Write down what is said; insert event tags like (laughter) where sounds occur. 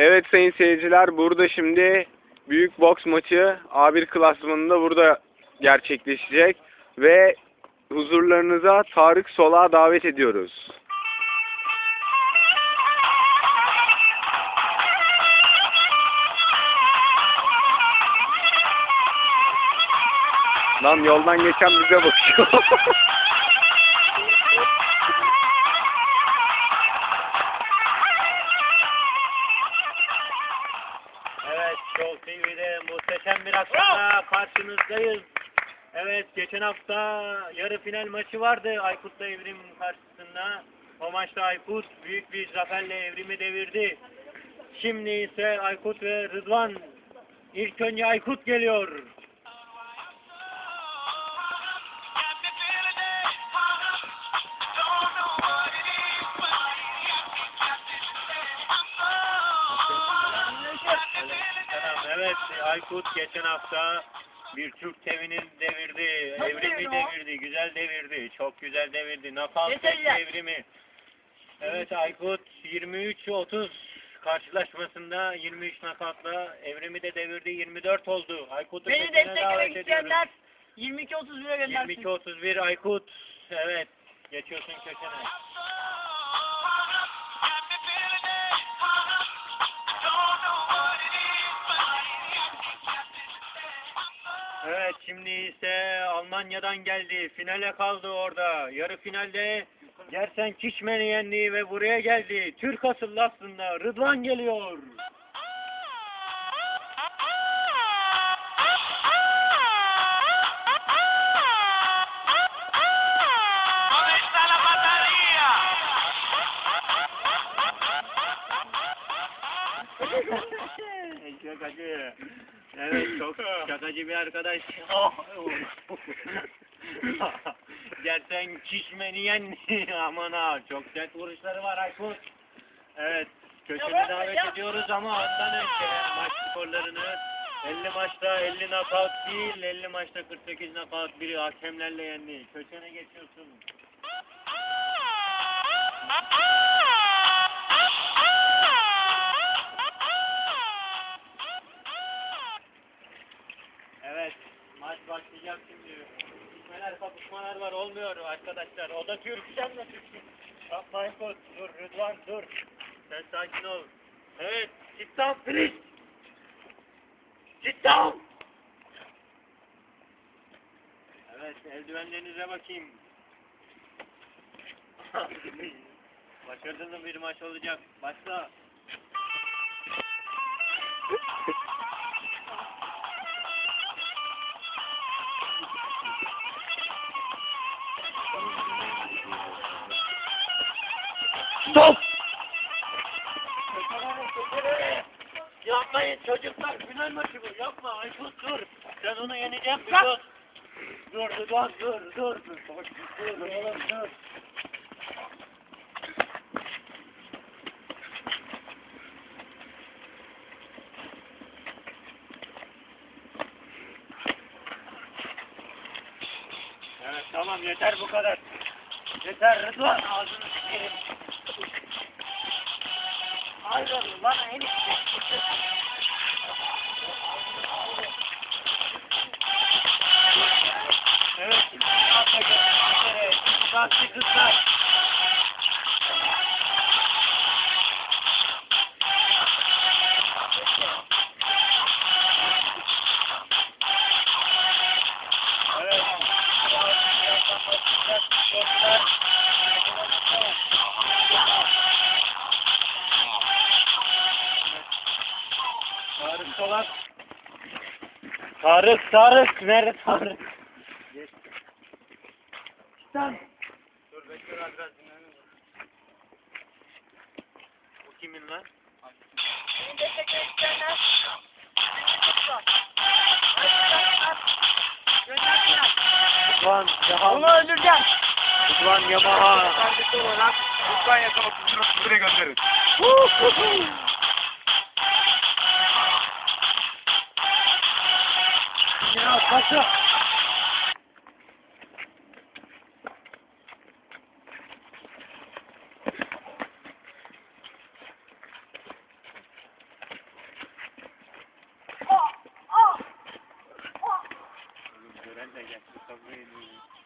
Evet sayın seyirciler burada şimdi büyük boks maçı A1 klasmanında burada gerçekleşecek ve huzurlarınıza Tarık Solak'ı davet ediyoruz. Lan yoldan geçen bize bakıyor. (laughs) Show TV'de muhteşem bir akşamla karşınızdayız. Evet, geçen hafta yarı final maçı vardı Aykut'la Evrim karşısında. O maçta Aykut büyük bir zaferle Evrim'i devirdi. Şimdi ise Aykut ve Rıdvan. İlk önce Aykut geliyor. Evet, Aykut geçen hafta bir Türk tevini devirdi. Evrimi devirdi. Güzel devirdi. Çok güzel devirdi. Nakal çekti evrimi. Evet Aykut 23-30 karşılaşmasında 23 nakatla evrimi de devirdi. 24 oldu. Aykut'u Beni desteklemek isteyenler 22-31'e göndersin. 22-31 Aykut. Evet. Geçiyorsun köşene. Şimdi ise Almanya'dan geldi. Finale kaldı orada. Yarı finalde Gersen Kişmen'i yendi ve buraya geldi. Türk asıllı aslında. Rıdvan geliyor. Şakacı. Evet (laughs) çok şakacı bir arkadaş. (laughs) Oh. (laughs) Gerçekten kişmeni yendi. Aman ha çok sert vuruşları var Aykut. Evet köşene davet ediyoruz ama ondan önce maç skorlarını 50 maçta 50 knockout değil 50 maçta 48 knockout biri hakemlerle yendi. Köşene geçiyorsun. Maç başlayacak şimdi. Gitmeler, kapışmalar var, olmuyor arkadaşlar. O da Türk, sen de Türksün. Yapma Aykut, dur Rıdvan, dur. Sen sakin ol. Evet, sit down please. Sit down. Evet, eldivenlerinize bakayım. (laughs) Başarılı bir maç olacak. Başla. Stop! Yapmayın çocuklar final maçı bu yapma Aykut dur. Sen onu yeneceğim dur. Dur dur dur dur dur dur. Bak, Dur dur oğlum dur. Evet tamam yeter bu kadar. Kızlar. Evet. Kızlar. Tarık olan. Tarık, Tarık. Nerede Tarık? Geçti. Tamam biraz biraz dinlenin. Bu kimin lan? Beni desteklemek isteyenler 22-30'a. Göndersinler. Rıdvan, Cehan. Onu öldüreceğim. Rıdvan Yamaha. Kardeşi olarak lütfen yakalamak için buraya gönderin. Ya kaçı. tá vendo?